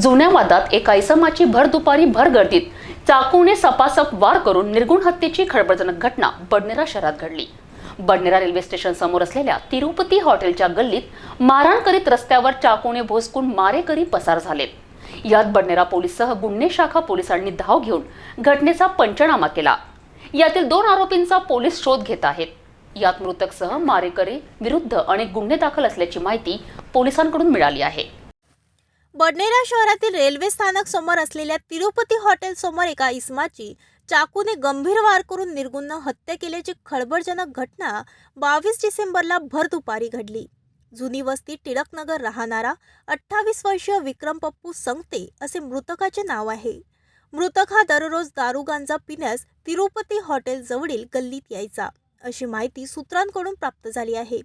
जुन्या वादात एका इसमाची भर दुपारी भर गर्दीत चाकूने सपासप वार करून निर्गुण हत्येची खळबळजनक घटना बडनेरा शहरात घडली. बडनेरा रेल्वे स्टेशन समोर असलेल्या तिरुपती हॉटेलच्या गल्लीत मारहाण करीत रस्त्यावर चाकूने भोसकून मारेकरी पसार झालेत यात बडनेरा पोलीससह गुन्हे शाखा पोलिसांनी धाव घेऊन घटनेचा पंचनामा केला. यातील दोन आरोपींचा पोलीस शोध घेत आहेत. यात मृतकसह मारेकरी विरुद्ध अनेक गुन्हे दाखल असल्याची माहिती पोलिसांकडून मिळाली आहे. बडनेरा शहरातील रेल्वे स्थानक समोर असलेल्या तिरुपती हॉटेल समोर एका इस्माची चाकूने गंभीर वार करून निर्गुण हत्या केल्याची खळबळजनक घटना बावीस डिसेंबरला भर दुपारी घडली. जुनी वस्ती टिळकनगर राहणारा अठ्ठावीस वर्षीय विक्रम पप्पू संगते असे मृतकाचे नाव आहे. मृतक हा दररोज दारुगांजा पिण्यास तिरुपती हॉटेल जवळील गल्लीत यायचा. अशी माहिती सूत्रांकडून प्राप्त झाली आहे.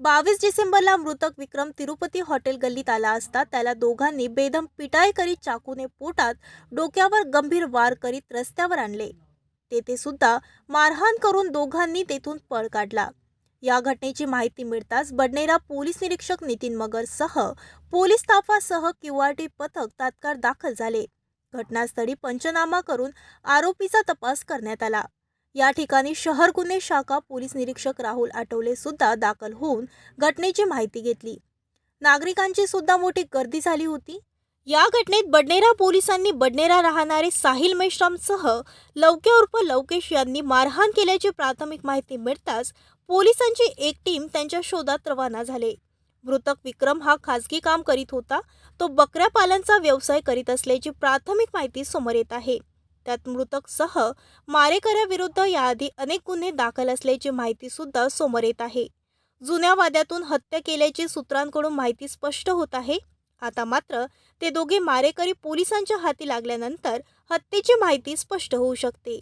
बावीस डिसेंबरला मृतक विक्रम तिरुपती हॉटेल गल्लीत आला असता त्याला दोघांनी बेदम पिटाई करीत चाकूने पोटात डोक्यावर गंभीर वार करीत रस्त्यावर आणले. तेथे सुद्धा मारहाण करून दोघांनी तेथून पळ काढला. या घटनेची माहिती मिळताच बडनेरा पोलीस निरीक्षक नितीन मगरसह पोलीस ताफासह क्यूआरटी पथक तात्काळ दाखल झाले. घटनास्थळी पंचनामा करून आरोपीचा तपास करण्यात आला. या ठिकाणी शहर गुन्हे शाखा पोलीस निरीक्षक राहुल आठवले सुद्धा दाखल होऊन घटनेची माहिती घेतली. नागरिकांची सुद्धा मोठी गर्दी झाली होती. या घटनेत बडनेरा पोलिसांनी बडनेरा राहणारे साहिल मेश्रामसह लवके उर्फ लवकेश यांनी मारहाण केल्याची प्राथमिक माहिती मिळताच पोलिसांची एक टीम त्यांच्या शोधात रवाना झाले. मृतक विक्रम हा खाजगी काम करीत होता. तो बकऱ्या पालनचा व्यवसाय करीत असल्याची प्राथमिक माहिती समोर येत आहे. त्यात मृतकसह मारेकऱ्याविरुद्ध याआधी अनेक गुन्हे दाखल असल्याची माहिती सुद्धा समोर येत आहे. जुन्या वाद्यातून हत्या केल्याची सूत्रांकडून माहिती स्पष्ट होत आहे. आता मात्र ते दोघे मारेकरी पोलिसांच्या हाती लागल्यानंतर हत्येची माहिती स्पष्ट होऊ शकते.